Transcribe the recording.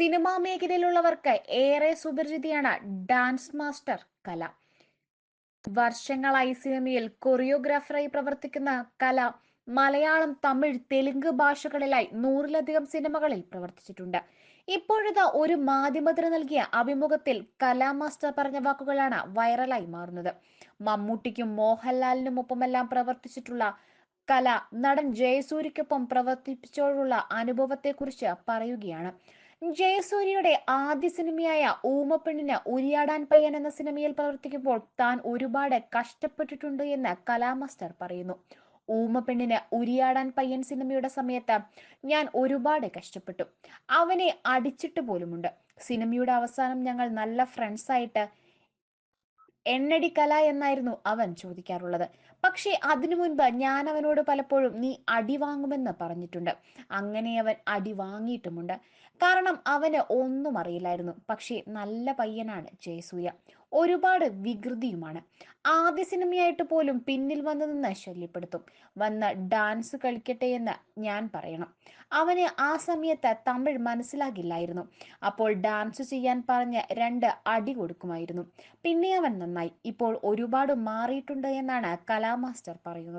Cinema മേഖലയിലുള്ളവർക്ക് ഏറെ സുപരിചിതിയാണ് dance master കല. വർഷങ്ങളായി സിനിമയിൽ കൊറിയോഗ്രാഫറായി പ്രവർത്തിക്കുന്ന കല മലയാളം തമിഴ് തെലുങ്ക് ഭാഷകളിലായി നൂറിലധികം സിനിമകളിൽ പ്രവർത്തിച്ചിട്ടുണ്ട്. ഇപ്പോഴത്തെ ഒരു മാധ്യമത്തിന് നൽകിയ അഭിമുഖത്തിൽ കലാ മാസ്റ്റർ പറഞ്ഞ വാക്കുകളാണ് വൈറലായി മാറുന്നത്. മമ്മൂട്ടിക്കും മോഹൻലാലിനും ഒപ്പമെല്ലാം പ്രവർത്തിച്ചിട്ടുള്ള കല നടൻ ജയസൂര്യക്കൊപ്പം പ്രവർത്തിപ്പിച്ചോടുള്ള അനുഭവത്തെക്കുറിച്ച് പറയുകയാണ്. ജയസൂര്യയുടെ ആദ്യ സിനിമയായ ഊമപ്പെണ്ണിന് ഉരിയാടാൻ പയ്യൻ എന്ന സിനിമയിൽ പ്രവർത്തിക്കുമ്പോൾ താൻ ഒരുപാട് കഷ്ടപ്പെട്ടിട്ടുണ്ട് എന്ന് കലാമാസ്റ്റർ പറയുന്നു. ഊമപ്പെണ്ണിന് ഉരിയാടാൻ പയ്യൻ സിനിമയുടെ സമയത്ത് ഞാൻ ഒരുപാട് കഷ്ടപ്പെട്ടു. അവനെ അടിച്ചിട്ട് പോലുമുണ്ട്. സിനിമയുടെ അവസാനം ഞങ്ങൾ നല്ല ഫ്രണ്ട്സ് ആയിട്ട് എണ്ണടി കല എന്നായിരുന്നു അവൻ ചോദിക്കാറുള്ളത്. പക്ഷേ അതിനു മുൻപ് ഞാൻ അവനോട് പലപ്പോഴും നീ അടി വാങ്ങുമെന്ന് പറഞ്ഞിട്ടുണ്ട്. അങ്ങനെ അവൻ അടി വാങ്ങിയിട്ടുമുണ്ട്. കാരണം അവന് ഒന്നും അറിയില്ലായിരുന്നു. പക്ഷേ നല്ല പയ്യനാണ് ജയസൂര്യ. ഒരുപാട് വികൃതിയുമാണ്. ആദ്യ സിനിമയായിട്ട് പോലും പിന്നിൽ വന്നു നിന്ന് ശല്യപ്പെടുത്തും. വന്ന് ഡാൻസ് കളിക്കട്ടെ എന്ന് ഞാൻ പറയണം. അവന് ആ സമയത്ത് തമിഴ് മനസ്സിലാകില്ലായിരുന്നു. അപ്പോൾ ഡാൻസ് ചെയ്യാൻ പറഞ്ഞ് രണ്ട് അടി കൊടുക്കുമായിരുന്നു. പിന്നെ അവൻ നന്നായി. ഇപ്പോൾ ഒരുപാട് മാറിയിട്ടുണ്ട് എന്നാണ് കലാമാസ്റ്റർ പറയുന്നത്.